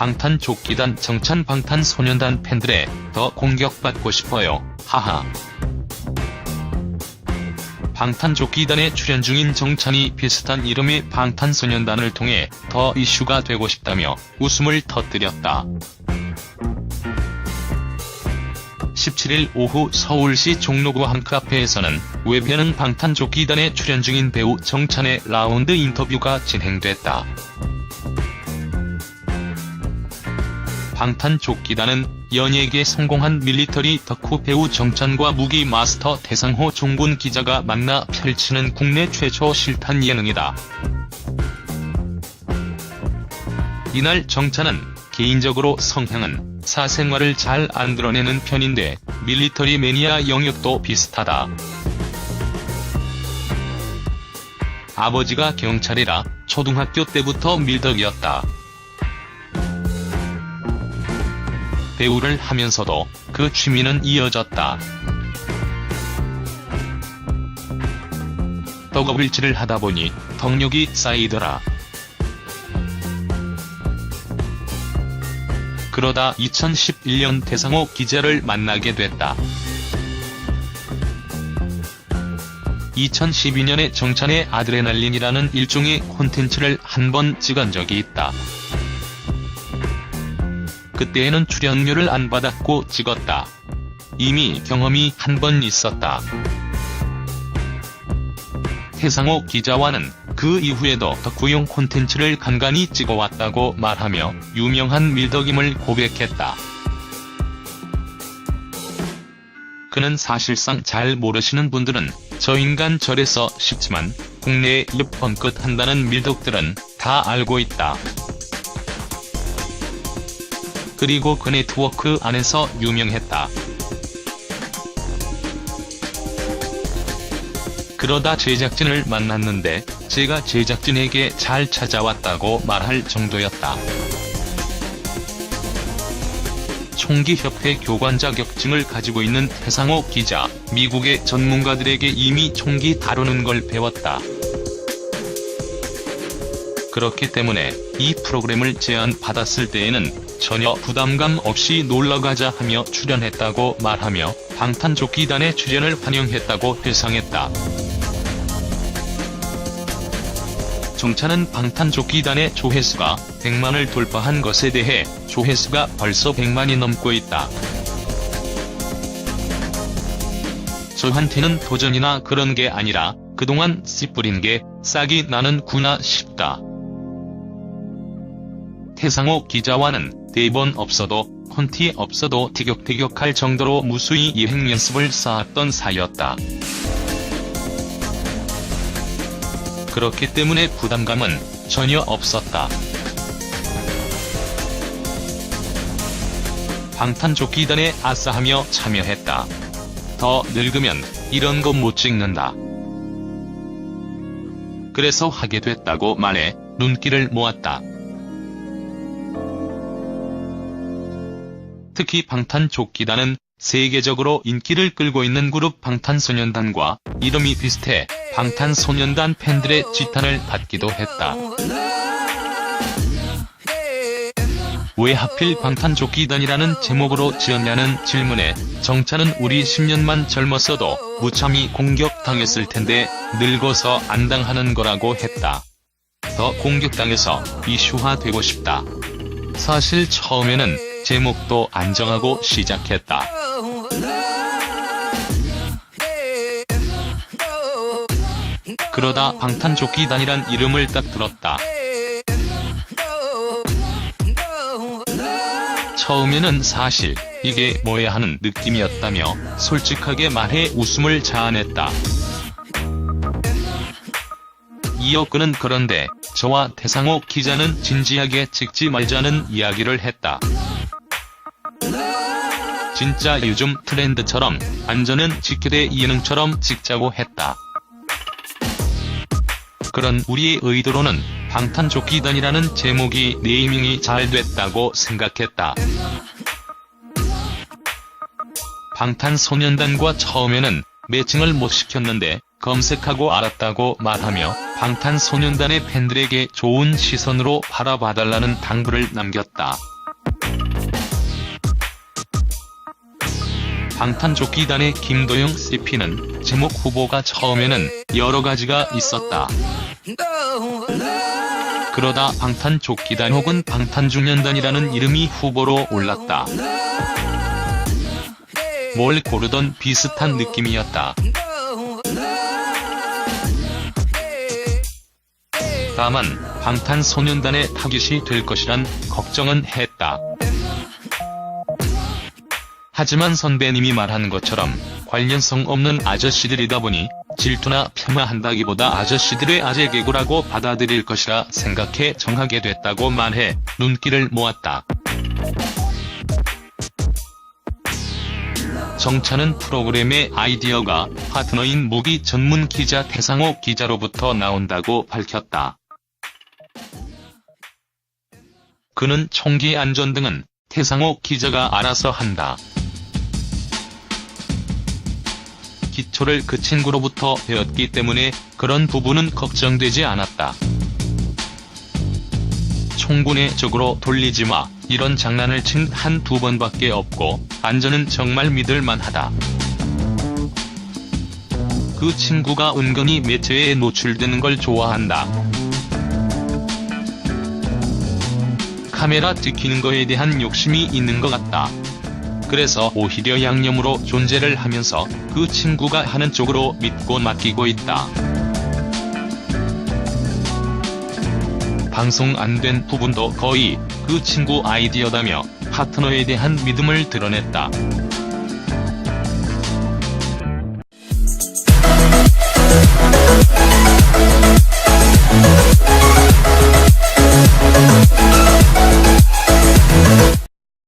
방탄조끼단 정찬 방탄소년단 팬들의 더 공격받고 싶어요. 하하. 방탄조끼단에 출연 중인 정찬이 비슷한 이름의 방탄소년단을 통해 더 이슈가 되고 싶다며 웃음을 터뜨렸다. 17일 오후 서울시 종로구 한 카페에서는 외변은 방탄조끼단에 출연 중인 배우 정찬의 라운드 인터뷰가 진행됐다. 방탄조끼단은 연예계 성공한 밀리터리 덕후 배우 정찬과 무기 마스터 대상호 종군 기자가 만나 펼치는 국내 최초 실탄 예능이다. 이날 정찬은 개인적으로 성향은 사생활을 잘 안 드러내는 편인데 밀리터리 매니아 영역도 비슷하다. 아버지가 경찰이라 초등학교 때부터 밀덕이었다. 배우를 하면서도 그 취미는 이어졌다. 떡업일치를 하다 보니 덕력이 쌓이더라. 그러다 2011년 대상호 기자를 만나게 됐다. 2012년에 정찬의 아드레날린이라는 일종의 콘텐츠를 한 번 찍은 적이 있다. 그때에는 출연료를 안 받았고 찍었다. 이미 경험이 한 번 있었다. 태상호 기자와는 그 이후에도 덕후용 콘텐츠를 간간히 찍어왔다고 말하며 유명한 밀덕임을 고백했다. 그는 사실상 잘 모르시는 분들은 저 인간 저래서 싶지만 국내에 입 번긋 한다는 밀덕들은 다 알고 있다. 그리고 그 네트워크 안에서 유명했다. 그러다 제작진을 만났는데 제가 제작진에게 잘 찾아왔다고 말할 정도였다. 총기협회 교관 자격증을 가지고 있는 태상호 기자, 미국의 전문가들에게 이미 총기 다루는 걸 배웠다. 그렇기 때문에 이 프로그램을 제안받았을 때에는 전혀 부담감 없이 놀러가자 하며 출연했다고 말하며 방탄조끼단의 출연을 환영했다고 회상했다. 정찬은 방탄조끼단의 조회수가 100만을 돌파한 것에 대해 조회수가 벌써 100만이 넘고 있다. 저한테는 도전이나 그런 게 아니라 그동안 씨 뿌린 게 싹이 나는구나 싶다. 태상호 기자와는 대본 없어도 콘티 없어도 티격태격할 정도로 무수히 예행 연습을 쌓았던 사이였다. 그렇기 때문에 부담감은 전혀 없었다. 방탄조끼단에 아싸하며 참여했다. 더 늙으면 이런 거못 찍는다. 그래서 하게 됐다고 말해 눈길을 모았다. 특히 방탄조끼단은 세계적으로 인기를 끌고 있는 그룹 방탄소년단과 이름이 비슷해 방탄소년단 팬들의 지탄을 받기도 했다. 왜 하필 방탄조끼단이라는 제목으로 지었냐는 질문에 정찬은 우리 10년만 젊었어도 무참히 공격당했을 텐데 늙어서 안 당하는 거라고 했다. 더 공격당해서 이슈화되고 싶다. 사실 처음에는 제목도 안 정하고 시작했다. 그러다 방탄조끼단이란 이름을 딱 들었다. 처음에는 사실 이게 뭐야 하는 느낌이었다며 솔직하게 말해 웃음을 자아냈다. 이어 그는 그런데 저와 태상호 기자는 진지하게 찍지 말자는 이야기를 했다. 진짜 요즘 트렌드처럼 안전은 지켜대 예능처럼 찍자고 했다. 그런 우리의 의도로는 방탄조끼단이라는 제목이 네이밍이 잘 됐다고 생각했다. 방탄소년단과 처음에는 매칭을 못 시켰는데 검색하고 알았다고 말하며 방탄소년단의 팬들에게 좋은 시선으로 바라봐달라는 당부를 남겼다. 방탄조끼단의 김도영 CP는 제목 후보가 처음에는 여러 가지가 있었다. 그러다 방탄조끼단 혹은 방탄중년단이라는 이름이 후보로 올랐다. 뭘 고르던 비슷한 느낌이었다. 다만 방탄소년단의 타깃이 될 것이란 걱정은 했다. 하지만 선배님이 말한 것처럼 관련성 없는 아저씨들이다 보니 질투나 폄하한다기보다 아저씨들의 아재 개구라고 받아들일 것이라 생각해 정하게 됐다고 말해 눈길을 모았다. 정차는 프로그램의 아이디어가 파트너인 무기 전문 기자 태상호 기자로부터 나온다고 밝혔다. 그는 총기 안전 등은 태상호 기자가 알아서 한다. 기초를 그 친구로부터 배웠기 때문에 그런 부분은 걱정되지 않았다. 총군의 적으로 돌리지 마. 이런 장난을 친 한 두 번밖에 없고 안전은 정말 믿을 만하다. 그 친구가 은근히 매체에 노출되는 걸 좋아한다. 카메라 찍히는 거에 대한 욕심이 있는 것 같다. 그래서 오히려 양념으로 존재를 하면서 그 친구가 하는 쪽으로 믿고 맡기고 있다. 방송 안 된 부분도 거의 그 친구 아이디어다며 파트너에 대한 믿음을 드러냈다.